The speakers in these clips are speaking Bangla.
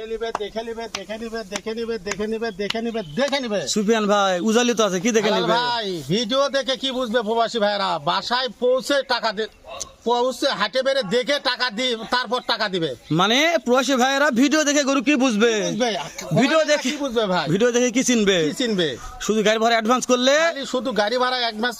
দেখে নিবে দেখে নিবে দেখে নিবে দেখে নিবে দেখে নিবে দেখে নিবে দেখে নিবে। সুফিয়ান ভাই উজালি তো আছে কি দেখে নিবে? ভাই ভিডিও দেখে কি বুঝবে প্রবাসী ভাইরা বাসায় পৌঁছে টাকা দে পৌঁছে হাটে বেড়ে দেখে টাকা দি তারপর টাকা দিবে। মানে প্রবাসী ভাইয়েরা ভিডিও দেখে গরু কি বুঝবে? বুঝবে? ভিডিও দেখে বুঝবে ভাই? ভিডিও দেখে কি চিনবে? কি চিনবে? শুধু গাড়ি ভাড়া অ্যাডভান্স করলে? শুধু গাড়ি ভাড়া এক মাস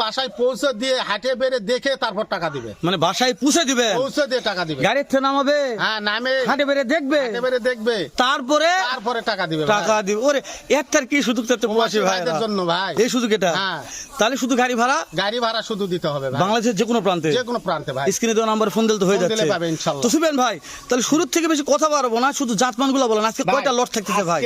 বাসায় পৌঁছে দিয়ে হাটে বেড়ে দেখে তারপর টাকা দিবে। মানে বাসায় পুষে দিবে? পৌঁছে দিয়ে টাকা দিবে। গাড়ির থেকে নামাবে? হ্যাঁ নামে। হাঁটে বেড়ে দেখবে? হাটে বেড়ে দেখবে। তারপরে তারপরে টাকা দিবে টাকা দিবে। ওরে একটার কি সুযোগ প্রবাসী ভাইদের জন্য ভাই। এই সুযোগ এটা? হ্যাঁ। তাহলে শুধু গাড়ি ভাড়া? গাড়ি ভাড়া শুধু দিতে হবে বাংলাদেশের যে কোনো প্রান্তে? যে কোনো প্রান্তে ভাই। স্ক্রিনে দেওয়া নাম্বার ফোন দিলে তো হয়ে যাচ্ছে। পাবে ইনশাল্লাহ। তো সুবেন ভাই তাহলে শুরুর থেকে বেশি কথা বাড়বো না শুধু জাতমান বলেন। আজকে কয়টা লট থাকতেছে ভাই?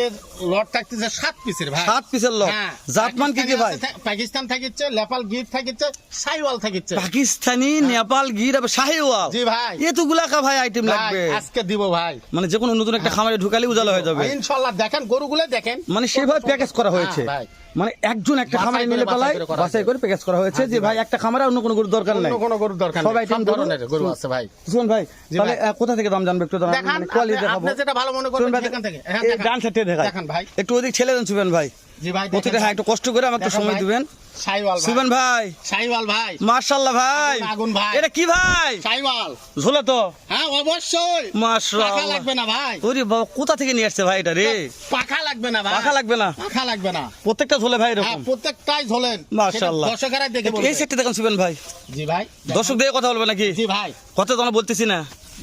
লট থাকতেছে সাত পিসের ভাই। সাত পিসের লট হ্যাঁ। জাতমান কি কি ভাই? পাকিস্তানি থাকিচ্ছে নেপাল গির থাকিচ্ছে সাইওয়াল থাকিচ্ছে। পাকিস্তানি নেপাল গির আবার শাহিওয়াল জি ভাই। এতগুলা কা ভাই আইটেম লাগবে? আজকে দিব ভাই। মানে যে কোনো নতুন একটা খামারে ঢুকালে উজালা হয়ে যাবে। ইনশাল্লাহ দেখেন গরুগুলো দেখেন। মানে সেভাবে প্যাকেজ করা হয়েছে। হ্যাঁ, ভাই। মানে একজন একটা খামারে নিলে করে বাছাই করে প্যাকেজ করা হয়েছে যে ভাই একটা খামারে অন্য কোনো গরুর দরকার নাই। কোনো গরুর দরকার নাই। সবাই তিন ধরনের গরু আছে ভাই। শুন ভাই তাহলে কোথা থেকে দাম জানবে একটু দাম? মানে কোয়ালিটি আপনি- দেখাবো। আপনি যেটা ভালো মনে করেন সেখান থেকে। হ্যাঁ। ডান সাইডে দেখান ভাই। একটু ওদিক ছেলে দেন সুবেন ভাই। প্রতিটা হ্যাঁ একটু কষ্ট করে আমাকে একটু সময় দিবেন। সুবেন ভাই। সাইওয়াল ভাই। মার্শাল্লাহ ভাই। আগুন, আগুন ভাই। এটা কি ভাই? সাইওয়াল। ঝোলা তো। হ্যাঁ অবশ্যই। মার্শাল্লাহ লাগবে না ভাই। ওরে বাবা কোথা থেকে নিয়ে আসছে ভাই এটা রে? পাখা লাগবে না ভাই। পাখা লাগবে না? পাখা লাগবে না। প্রত্যেকটা ঝোলে ভাই হ্যাঁ প্রত্যেকটাই ঝোলেন। মাশাআল্লাহ। সেটা দর্শকেরা দেখে বলবে। এই সেটটা দেখেন সুবেন ভাই। জি ভাই দর্শক দিয়ে কথা বলবে নাকি? জি ভাই। কথা তো আমরা বলতেছি না।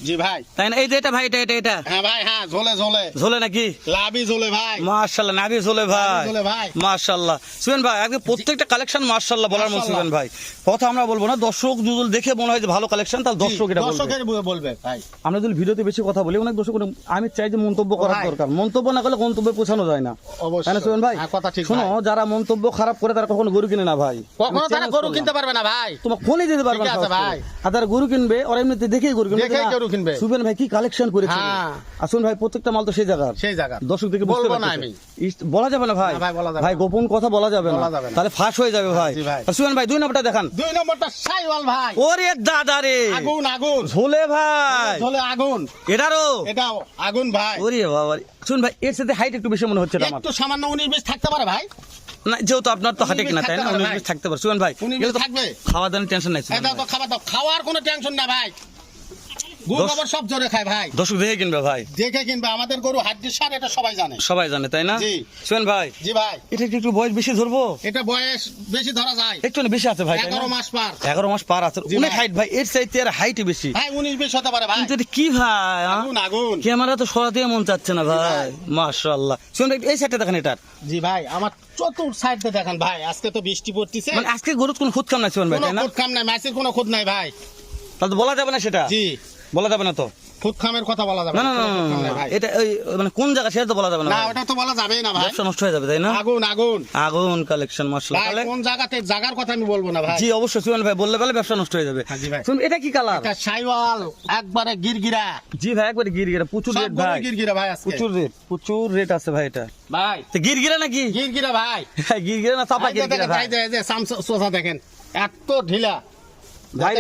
জি ভাই। তাই না? এই যে এটা ভাই এটা এটা এটা। হ্যাঁ ভাই হ্যাঁ ঝোলে ঝোলে। ঝোলে নাকি? লাভি ঝোলে ভাই। মার্শাল্লাহ নাভি ঝোলে ভাই। ঝোলে ভাই। মার্শাল্লাহ সুবেন ভাই আজকে প্রত্যেকটা কালেকশন মার্শাল্লাহ বলার মতো সুবেন ভাই। কথা আমরা বলব না দর্শক দেখে মনে হয় যে ভালো কালেকশন তাহলে দর্শক এটা দর্শকের বলবে ভাই। আমরা যদি ভিডিওতে বেশি কথা বলি অনেক দর্শক আমি চাই যে মন্তব্য করার দরকার। মন্তব্য না করলে গন্তব্যে পৌঁছানো যায় না। অবশ্যই। তাই সুবেন ভাই? হ্যাঁ, কথা ঠিক শোনো যারা মন্তব্য খারাপ করে তারা কখনো গরু কিনে না ভাই। কখনো তারা গরু কিনতে পারবে না ভাই। তোমার ফোনে দিতে পারবে না। ভাই। আর তারা গরু কিনবে ওরা এমনিতে দেখেই গরু কিনবে গরু কিনবে। সুবেন ভাই কি কালেকশন করেছে হ্যাঁ। আর সুবেন ভাই প্রত্যেকটা মাল তো সেই জায়গার। সেই জায়গা দর্শক থেকে বুঝতে বলব না আমি। বলা যাবে না ভাই। ভাই। গোপন কথা বলা যাবে না। তাহলে ফাঁস হয়ে যাবে ভাই। সুবেন ভাই দুই নম্বরটা দেখান। দুই নম্বরটা সাইওয়াল ভাই। ওরে দাদা রে। আগুন আগুন। ঝোলে ভাই। ঝোলে আগুন। এটারও? এটাও আগুন ভাই। ওরে বাবা শুন ভাই এর সাথে হাইট একটু বেশি মনে হচ্ছে আমার। একটু সামান্য উনিশ বিশ থাকতে পারে ভাই। না যেহেতু আপনার তো হাটে কিনা তাই না? থাকতে পারে উনিশ ভাই। থাকতে পারে। সুবেন ভাই খাওয়া দাওয়ার টেনশন নাই খাওয়ার কোনো টেনশন না ভাই। সব জোরে খায় ভাই। দর্শক দেখে কিনবে ভাই। দেখে কিনবে আমাদের গরু হাড্ডির সার এটা সবাই জানে। সবাই জানে তাই না? জি। সুবেন ভাই জি ভাই। এটা কি একটু বয়স বেশি ধরবো? এটা বয়স বেশি ধরা যায়। একটু না বেশি আছে ভাই তাই না? এগারো মাস পার। এগারো মাস পার আছে। জি অনেক ভাই। হাইট ভাই এর চাইতে আর হাইট বেশি। ভাই উনিশ বিশ হতে পারে ভাই। কিন্তু এটা কি ভাই আ? আগুন আগুন। ক্যামেরা তো সরাতে মন চাচ্ছে না ভাই। ভাই। মাশাআল্লাহ। একটু এই সাইডটা দেখেন এটার। জি ভাই আমার চতুর সাইড দেখেন ভাই। আজকে তো বৃষ্টি পড়তেছে। মানে আজকে গরুর কোনো খুদ কাম নাই শুনুন ভাই কোনো তাই না? খুদ খাম নাই ম্যাচের কোনো খুদ নাই ভাই। তাহলে তো বলা যাবে না সেটা। জি। বলা যাবে না তো। কথা বলা যাবে না না না কোনো এটা ওই মানে জায়গা সেটা তো বলা যাবে না না ওটা তো বলা যাবেই না ভাই। ব্যবসা নষ্ট হয়ে যাবে তাই না? আগুন আগুন। আগুন কালেকশন মাশাআল্লাহ তাহলে কোন জায়গাতে জায়গার কথা আমি বলব না ভাই। জি অবশ্যই সুমন ভাই বললে বলে ব্যবসা নষ্ট হয়ে যাবে। হ্যাঁ, জি ভাই। শুনুন এটা কি কালার এটা সাইওয়াল একবারে গিরগিরা। জি ভাই একবারে গিরগিরা প্রচুর রেট গরু ভাই। গিরগিরা ভাই আজকে। প্রচুর রেট প্রচুর রেট আছে ভাই এটা। ভাই। তো গিরগিরা নাকি? গিরগিরা ভাই। হ্যাঁ, গিরগিরা না চাপা গিরগিরা ভাই এই যে- দেখেন। এত ঢিলা। ভাই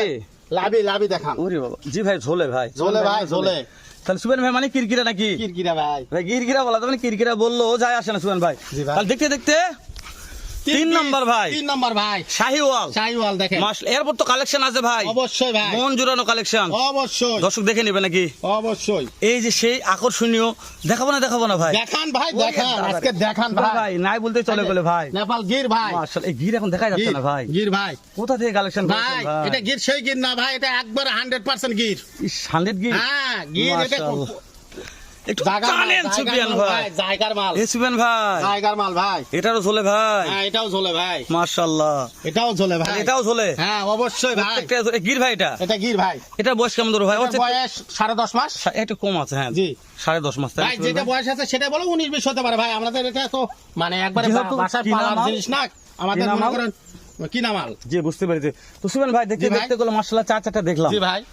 লাভি লাভি দেখান ওরে বাবা। জি ভাই ঝোলে ভাই। ঝোলে ভাই ঝোলে। তাহলে সুবেন ভাই মানে কিরকিরা নাকি? কিরকিরা ভাই। ভাই কিরকিরা বলা তো মানে কিরকিরা বলল যায় আসে না সুবেন ভাই। জি ভাই। দেখতে দেখতে। তিন নম্বর ভাই। তিন নম্বর ভাই। শাহিওয়াল। শাহিওয়াল দেখেন। এরপর তো কালেকশন আছে ভাই। অবশ্যই ভাই। মন জুড়ানো কালেকশন অবশ্যই। দর্শক দেখে নেবে নাকি? অবশ্যই। এই যে সেই আকর্ষণীয় দেখাবো না দেখাবো না ভাই। দেখান ভাই দেখান আজকে দেখান ভাই। ভাই নাই বলতে চলে গেলে ভাই। নেপাল গির ভাই। মাশাআল্লাহ এই গির এখন দেখা যাচ্ছে না ভাই। গির ভাই। কোথা থেকে কালেকশন ভাই এটা গির সেই গির না ভাই এটা একবার হান্ড্রেড পার্সেন্ট গির। হান্ড্রেড গির? হ্যাঁ গির এটা। একটু জায়গার মাল, টানেন জায়গার সুবিয়ান মাল ভাই। ভাই, জায়গার মাল। এ সুবিয়ান ভাই। জায়গার মাল ভাই। এটারও ঝোলে ভাই। হ্যাঁ এটাও ঝোলে ভাই। মাশাআল্লাহ এটাও ঝোলে ভাই। এটাও ঝোলে? হ্যাঁ অবশ্যই ভাই। প্রত্যেকটা গির ভাই এটা? এটা গির ভাই। এটা বয়স কেমন ধরো ভাই? বয়স সাড়ে দশ মাস। একটু কম আছে হ্যাঁ। জি। সাড়ে দশ মাস ভাই যেটা বয়স আছে সেটা বলো হতে পারে ভাই। আমাদের এটা তো মানে একবারে বাসায় পালার জিনিস না। আমাদের কিনা মনে মাল- করেন কিনা মাল। জি বুঝতে পেরেছি। তো সুবেন ভাই দেখতে গেলো মার্শাল্লাহ চার চারটা দেখলাম। জি ভাই।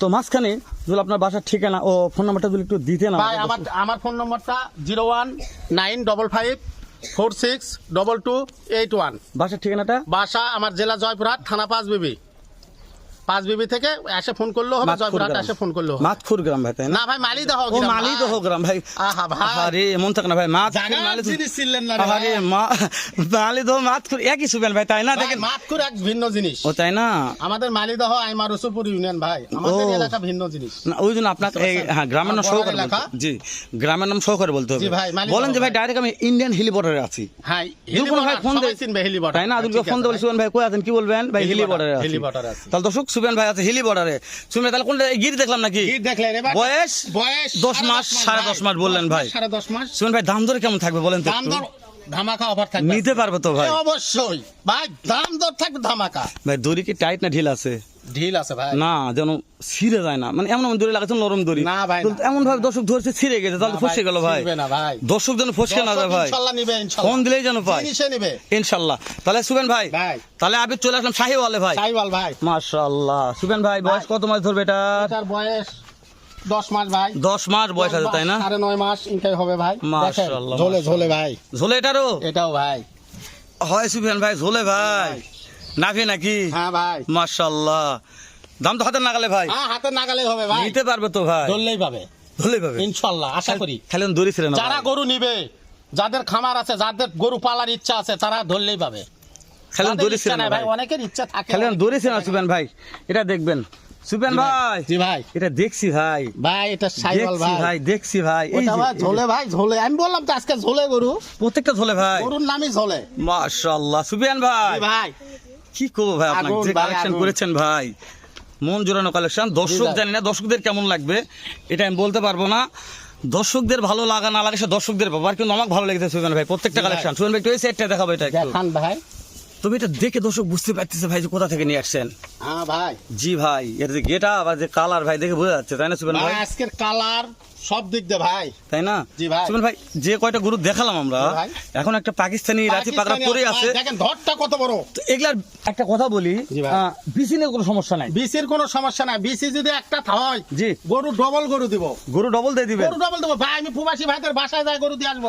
তো মাঝখানে যদি আপনার বাসার ঠিকানা ও ফোন নাম্বারটা যদি একটু দিতে না ভাই আমার আমার ফোন নম্বরটা zero one nine double five four six double two eight one. বাসার ঠিকানাটা? বাসা আমার জেলা জয়পুরহাট থানা পাঁচ বিবি। পাঁচ বিবি থেকে এসে ফোন করলেও হবে জয়পুরহাট এসে ফোন করলেও হবে। মাতপুর গ্রাম ভাই তাই না? ভাই মালিদহ ও মালিদহ গ্রাম ভাই। আহা ভাই। আরে এমন থাকে না ভাই জায়গার মালিদহ জিনিস ছিলেন না আরে মা মালিদহ মাতপুর একই সুবেন ভাই তাই না? দেখেন। মাতকুর এক ভিন্ন জিনিস। ও তাই না? আমাদের মালিদহ আইমা রসুলপুর ইউনিয়ন ভাই। আমাদের এলাকা ভিন্ন জিনিস। না ওই জন্য আপনাকে এই হ্যাঁ গ্রামের নাম এলাকা। বলতে- জি গ্রামের নাম সহকারে বলতে হবে। ভাই, বলেন যে ভাই ভাই। ডাইরেক্ট আমি ইন্ডিয়ান হিলি বর্ডারে আছি। হ্যাঁ দুপুর ভাই ফোন সবাই দে চিনবে হিলি বর্ডার তাই না দুপুর ফোন দিয়ে বলে ভাই। কই আছেন কি বলবেন? ভাই হিলি হিলি বর্ডার, বর্ডারে হিলি বর্ডারে আছি। তাহলে দর্শক সুবেন ভাই আছে হিলি বর্ডারে সুবেন তাহলে কোনটা গির দেখলাম নাকি দেখলেন বয়স বয়স দশ মাস, সাড়ে দশ মাস বললেন ভাই। সাড়ে দশ মাস সুবেন ভাই দাম ধরে কেমন থাকবে বলেন তো? দর ধামাকা অফার থাকবে নিতে পারবে তো ভাই। অবশ্যই। ভাই দাম দর থাকবে ধামাকা। ভাই দড়ি কি টাইট না ঢিল আছে? ঢিল আছে ভাই। না যেন ছিঁড়ে যায় না। মানে এমন দড়ি লাগাচ্ছে নরম দড়ি। না ভাই, এমন ভাবে দর্শক ধরছে ছিঁড়ে গেছে তাহলে না ফসকে গেল ভাই। ভাই। দর্শক যেন ফসকে না যায় ভাই। ফোন দিলেই যেন নিবে। ইনশাল্লাহ। তাহলে সুবেন ভাই ভাই। তাহলে আমি চলে আসলাম শাহিওয়ালে ভাই। সাইওয়াল ভাই। মাশাআল্লাহ সুবেন ভাই বয়স কত মাস ধরবে এটা বয়স দশ মাস ভাই। দশ মাস বয়স আছে তাই না? সাড়ে নয় মাস ইনকাই হবে ভাই। মাশাআল্লাহ, ঝোলে ঝোলে ভাই। ঝোলে এটারও? এটাও ভাই। হয় সুবেন ভাই ঝোলে ভাই। নাভি নাকি? হ্যাঁ ভাই। মাশাআল্লাহ। দাম তো হাতে নাগালে ভাই। হ্যাঁ হাতে নাগালে হবে ভাই। নিতে পারবে তো ভাই। ধরলেই পাবে। ধরলে পাবে। ইনশাল্লাহ আশা করি। খালি দড়ি ছিলেন না যারা গরু নিবে যাদের খামার আছে যাদের গরু পালার ইচ্ছা আছে তারা ধরলেই পাবে। খালি যাদের দড়ি ছিলেন ভাই অনেকের ইচ্ছা থাকে খালি অনেকের দড়ি ছিলেন সুবেন ভাই। এটা দেখবেন। সুবেন জি ভাই। জি ভাই। এটা দেখছি ভাই। ভাই এটা সাইওয়াল ভাই। ভাই দেখছি ভাই। এই ওটা ভাই ঝোলে ভাই ঝোলে। আমি বললাম তো আজকে ঝোলে গরু। প্রত্যেকটা ঝোলে ভাই। গরুর নামই ঝোলে। মাশাআল্লাহ। সুবিয়ান ভাই। ভাই। কি করব ভাই আপনাকে যে কালেকশন করেছেন ভাই। মন জোরানো কালেকশন দর্শক জানি না দর্শকদের কেমন লাগবে? এটা আমি বলতে পারব না। দর্শকদের ভালো লাগা না লাগে সে দর্শকদের ব্যাপার কিন্তু আমার ভালো লেগেছে সুবেন ভাই। প্রত্যেকটা কালেকশন সুবেন ভাই একটু এই সাইডটা দেখাবো এটা দেখান ভাই। তুমি এটা দেখে দর্শক বুঝতে পারতেছে ভাই যে কোথা থেকে নিয়ে আসছেন। হ্যাঁ ভাই। জি ভাই এর যে গেটা বা যে কালার ভাই দেখে বোঝা যাচ্ছে তাই না সুবেন ভাই? আজকের কালার সব দিক দিয়ে ভাই। তাই না? জি ভাই। সুবেন ভাই যে কয়টা গরু দেখালাম আমরা এখন একটা পাকিস্তানি রাতি পাকড়া পরে আছে। দেখেন ধরটা কত বড়। এগুলার একটা কথা বলি। বিসিনের কোনো সমস্যা নাই। বিসির কোনো সমস্যা নাই। বিসি যদি একটা হয় জি। গরু ডবল গরু দিব। গরু ডবল দিয়ে দিবেন? গরু ডবল দেবো। ভাই আমি প্রবাসী ভাইদের বাসায় যাই গরু দিয়ে আসব।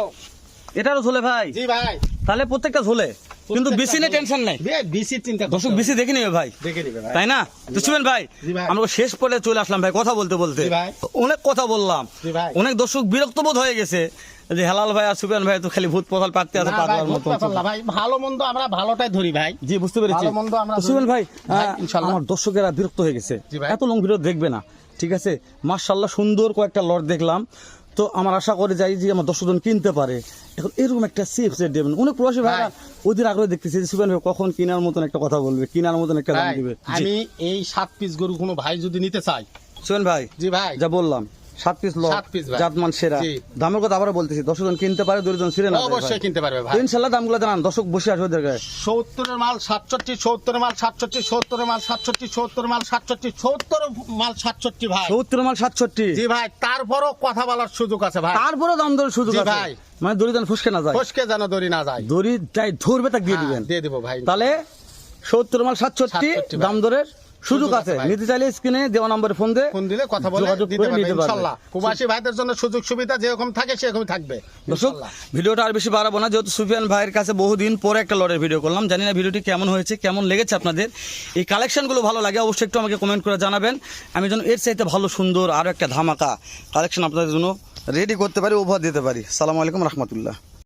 এটারও ঝোলে ভাই? জি ভাই। তাহলে প্রত্যেকটা ঝোলে? কিন্তু বেশি নিয়ে টেনশন নাই। বে, বিসির চিন্তা দর্শক বেশি দেখে নিবে ভাই। দেখে নিবে তাই না? তো শুনেন ভাই আমরা শেষ পরে চলে আসলাম ভাই কথা বলতে বলতে। অনেক কথা বললাম। অনেক দর্শক বিরক্ত বোধ হয়ে গেছে। যে হেলাল ভাই আর সুবেন ভাই তো খালি ভূত পথাল পাকতে আছে পাগলার মতো ভাই ভালো মন্দ আমরা ভালোটাই ধরি ভাই। জি বুঝতে পেরেছি। ভালো মন্দ আমরা সুবেন ভাই ইনশাল্লাহ। আমার দর্শকেরা বিরক্ত হয়ে গেছে। এত লং ভিডিও দেখবে না। ঠিক আছে? মার্শাল্লাহ সুন্দর কয়েকটা লট দেখলাম। তো আমার আশা করে যাই যে আমার দর্শকজন কিনতে পারে। এখন এরকম একটা চিপস দেবেন। অনেক প্রবাসী ভাই। ওদের আগ্রহ দেখতেছি যে সুবেন ভাই কখন কেনার মতন একটা কথা বলবে কেনার মতন একটা দাম দিবে। আমি এই সাত পিস গরু কোনো ভাই যদি নিতে চাই সুবেন ভাই জি ভাই। যা বললাম। সাত পিস লট। জাতমান সেরা। দামের কথা আবার বলতেছি দর্শকজন কিনতে পারে দুজন ছিঁড়ে না অবশ্যই কিনতে পারবে ভাই। ইনশাল্লাহ দামগুলো জানান দর্শক বসে আসবে ওদের গায়ে। সত্তরের মাল সাতষট্টি সত্তরের মাল সাতষট্টি সত্তরের মাল সাতষট্টি সত্তরের মাল সাতষট্টি সত্তর মাল সাতষট্টি ভাই। সত্তর মাল সাতষট্টি। জি ভাই তারপরও কথা বলার সুযোগ আছে ভাই। তারপরে দাম দরের সুযোগ আছে। ভাই। মানে দড়ি যেন ফুসকে না যায়। ফসকে যেন দড়ি না যায়। দড়ি তাই ধরবে তাকে দিয়ে হ্যাঁ, দিবেন। দিয়ে দেবো ভাই। তাহলে সত্তর মাল সাতষট্টি 67 দাম দরের সুযোগ আছে নিতে চাইলে স্ক্রিনে দেওয়া নম্বরে ফোন দে ফোন দিলে কথা বলে দিতে পারবে প্রবাসী ভাইদের জন্য সুযোগ সুবিধা যেরকম থাকে সেরকম থাকবে দর্শক ভিডিওটা আর বেশি বাড়াবো না যেহেতু সুফিয়ান ভাইয়ের কাছে বহুদিন পরে একটা লড়ের ভিডিও করলাম। জানি না ভিডিওটি কেমন হয়েছে কেমন লেগেছে আপনাদের। এই কালেকশনগুলো ভালো লাগে অবশ্যই একটু আমাকে কমেন্ট করে জানাবেন। আমি যেন এর চাইতে ভালো সুন্দর আরও একটা ধামাকা কালেকশন আপনাদের জন্য রেডি করতে পারি উপহার দিতে পারি। সালামু আলাইকুম রহমতুল্লাহ।